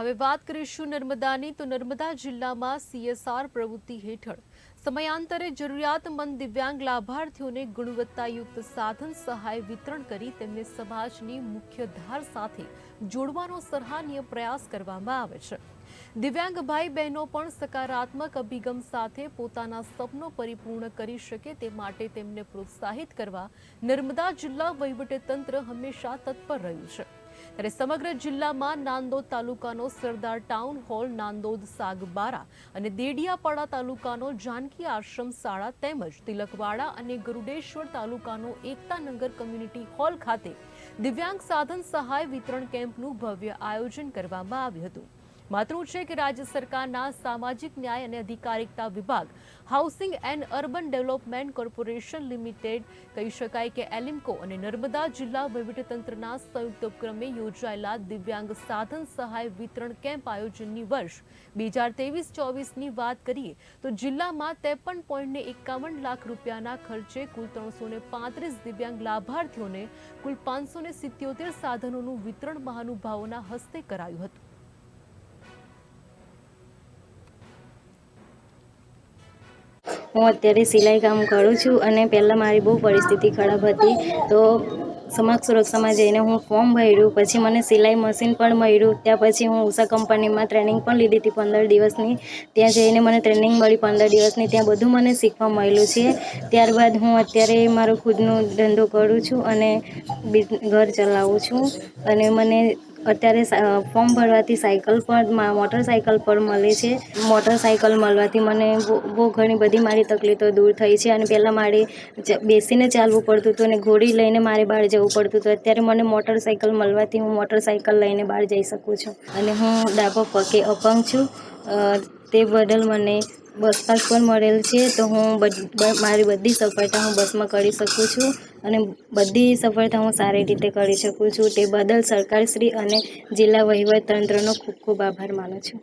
હવે વાત કરીશું નર્મદાની. તો નર્મદા જિલ્લામાં સીએસઆર પ્રવૃત્તિ હેઠળ સમયાંતરે જરૂરિયાતમંદ દિવ્યાંગ લાભાર્થીઓને ગુણવત્તાયુક્ત સાધન સહાય વિતરણ કરી તેમને સમાજની મુખ્ય ધાર સાથે જોડવાનો સરાહનીય પ્રયાસ કરવામાં આવે છે. દિવ્યાંગ ભાઈ બહેનો પણ સકારાત્મક અભિગમ સાથે પોતાના સપનો પરિપૂર્ણ કરી શકે તે માટે તેમને પ્રોત્સાહિત કરવા નર્મદા જિલ્લા વહીવટીતંત્ર હંમેશા તત્પર રહ્યું છે. ત્યારે સમગ્ર જિલ્લામાં નાંદોદ તાલુકાનો સરદાર ટાઉન હોલ, નાંદોદ સાગબારા અને દેડિયાપાડા તાલુકાનો જાનકી આશ્રમ શાળા તેમજ તિલકવાડા અને ગરુડેશ્વર તાલુકાનો એકતાનગર કમ્યુનિટી હોલ ખાતે દિવ્યાંગ સાધન સહાય વિતરણ કેમ્પનું ભવ્ય આયોજન કરવામાં આવ્યું હતું. માતૃ છે કે રાજ્ય સરકારના સામાજિક ન્યાય અને અધિકારિકતા વિભાગ housing and urban development corporation limited કહી શકાય કે એલિમ્કો અને નર્મદા જિલ્લા વહીવટીતંત્રના સંયુક્ત ઉપક્રમે યોજાયેલા દિવ્યાંગ સાધન સહાય વિતરણ કેમ્પ આયોજનની વર્ષ બે હજાર ત્રેવીસ ચોવીસની વાત કરીએ તો જિલ્લામાં ત્રેપન પોઈન્ટને એકાવન લાખ રૂપિયાના ખર્ચે કુલ ત્રણસો પાંત્રીસ દિવ્યાંગ લાભાર્થીઓને કુલ પાંચસો સિત્યોતેર સાધનોનું વિતરણ મહાનુભાવોના હસ્તે કરાયું હતું. હું અત્યારે સિલાઈ કામ કરું છું અને પહેલાં મારી બહુ પરિસ્થિતિ ખરાબ હતી. તો સમાજ સુરક્ષામાં જઈને હું ફોર્મ ભર્યું, પછી મને સિલાઈ મશીન પણ મળ્યું. ત્યાં પછી હું ઉષા કંપનીમાં ટ્રેનિંગ પણ લીધી હતી પંદર દિવસની. ત્યાં જઈને મને ટ્રેનિંગ મળી પંદર દિવસની. ત્યાં બધું મને શીખવા મળ્યું છે. ત્યારબાદ હું અત્યારે મારો ખુદનો ધંધો કરું છું અને ઘર ચલાવું છું. અને મને અત્યારે ફોર્મ ભરવાથી સાયકલ પણ મોટરસાયકલ પણ મળે છે. મોટરસાયકલ મળવાથી મને બહુ ઘણી બધી મારી તકલીફો દૂર થઈ છે અને પહેલાં મારે બેસીને ચાલવું પડતું હતું અને ઘોડી લઈને મારે બહાર જવું પડતું હતું. અત્યારે મને મોટરસાયકલ મળવાથી હું મોટરસાયકલ લઈને બહાર જઈ શકું છું. અને હું ડાબો પગે અપંગ છું. તે બદલ મને બસ પાસ પણ મળેલ છે, તો હું મારી બધી સફળતા હું બસમાં કરી શકું છું અને બધી સફળતા હું સારી રીતે કરી શકું છું. તે બદલ સરકારશ્રી અને જિલ્લા વહીવટ તંત્રનો ખૂબ ખૂબ આભાર માનું છું.